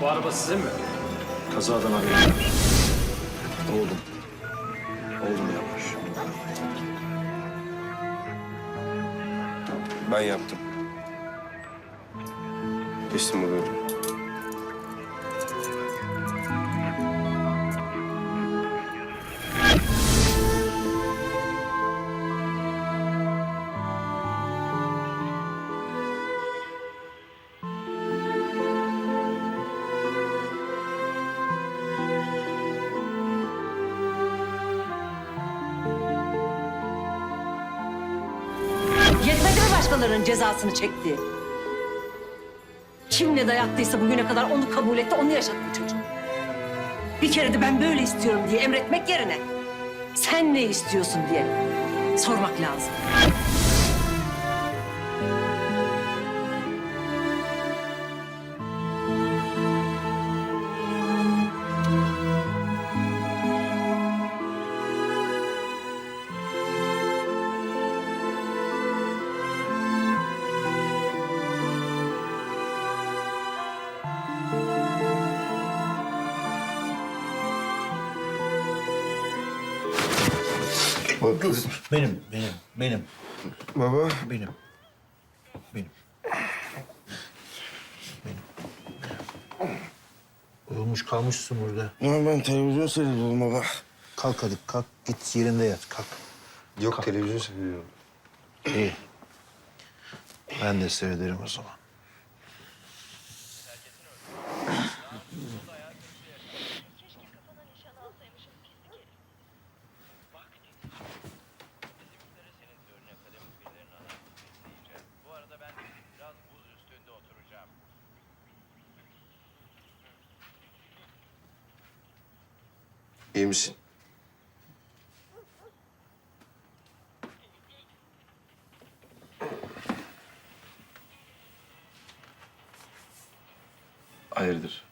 Bu araba sizin mi? Kazadan haberim var. Oğlum. Oğlum yapmış. Ben yaptım. Teslim oluyorum. Başkalarının cezasını çektiği? Kim ne dayattıysa bugüne kadar onu kabul etti, onu yaşattı çocuk. Bir kere de ben böyle istiyorum diye emretmek yerine sen ne istiyorsun diye sormak lazım. Benim, benim, benim, Baba. benim. Benim. Benim. Uyumuş kalmışsın burada. Ya ben televizyon seyrediyorum baba. Kalk hadi kalk git yerinde yat kalk. Yok televizyon seyrediyorum. İyi. Ben de seyrederim o zaman. İyi misin? Hayırdır?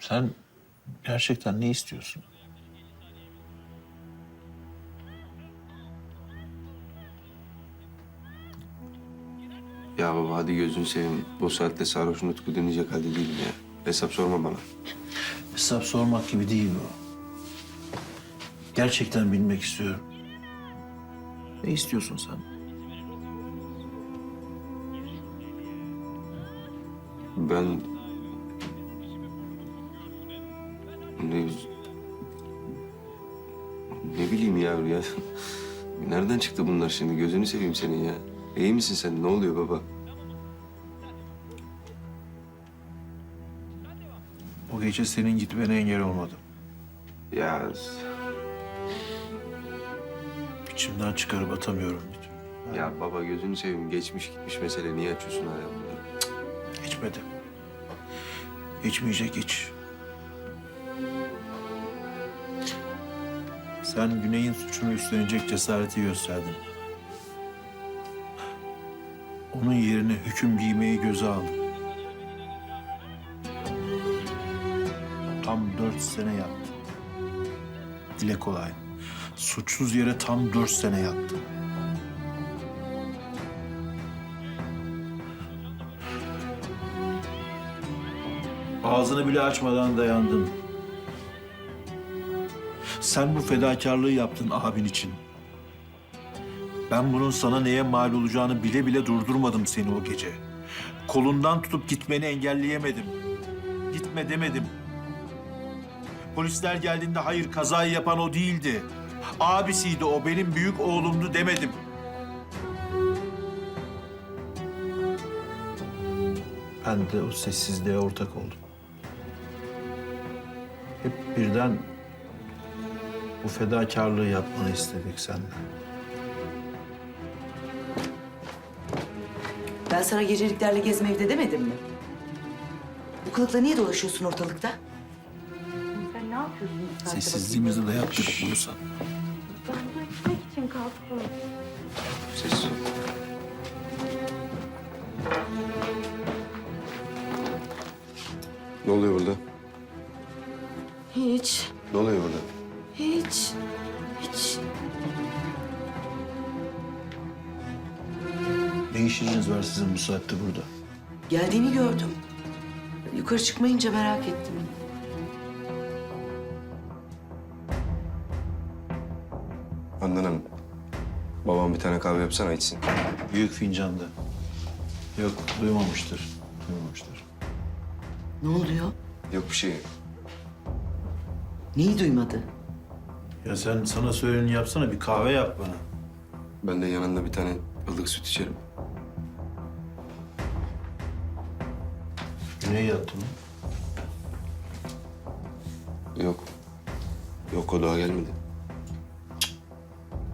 Sen gerçekten ne istiyorsun? Ya baba hadi gözünü seveyim. Bu saatte sarhoş nutku dinleyecek halde değilim ya. Hesap sorma bana. Hesap sormak gibi değil bu. Gerçekten bilmek istiyorum. Ne istiyorsun sen? Ben... Ne... Ne bileyim ya ya. Nereden çıktı bunlar şimdi? Gözünü seveyim senin ya. İyi misin sen? Ne oluyor baba? O gece senin gitmene engel olmadım. Ya İçimden çıkarıp atamıyorum bir türlü. ya baba gözünü seveyim. Geçmiş gitmiş mesele. Niye açıyorsun hala bunları? İçmedi. İçmeyecek iç. Sen Güney'in suçunu üstlenecek cesareti gösterdin. Onun yerine hüküm giymeyi göze aldın. Tam dört sene yattı. Dile kolay. Suçsuz yere tam dört sene yattı. Ağzını bile açmadan dayandın. Sen bu fedakarlığı yaptın abin için. Ben bunun sana neye mal olacağını bile bile durdurmadım seni o gece. Kolundan tutup gitmeni engelleyemedim. Gitme demedim. Polisler geldiğinde hayır kazayı yapan o değildi. Abisiydi o, benim büyük oğlumdu demedim. Ben de o sessizliğe ortak oldum. Hep birden bu fedakarlığı yapmanı istedik senden. Ben sana geceliklerle gezme evde demedim mi? Bu kılıkla niye dolaşıyorsun ortalıkta? Sessizliğimizde de yaptık bunu sen. bakayım? Ben su içmek için kalktım. Sessiz ol. Ne oluyor burada? Hiç, Ne oluyor burada? hiç, hiç. Ne işiniz var sizin bu saatte burada? Geldiğini gördüm. Yukarı çıkmayınca merak ettim. Handan Hanım, babam bir tane kahve yapsana içsin. Büyük fincanda. Yok duymamıştır. Duymamıştır. Ne oluyor? Yok bir şey. Neyi duymadı? Ya sen sana söyleni yapsana bir kahve yap bana. Ben de yanında bir tane ılık süt içerim. Güney yattı mı? Yok. Yok o daha gelmedi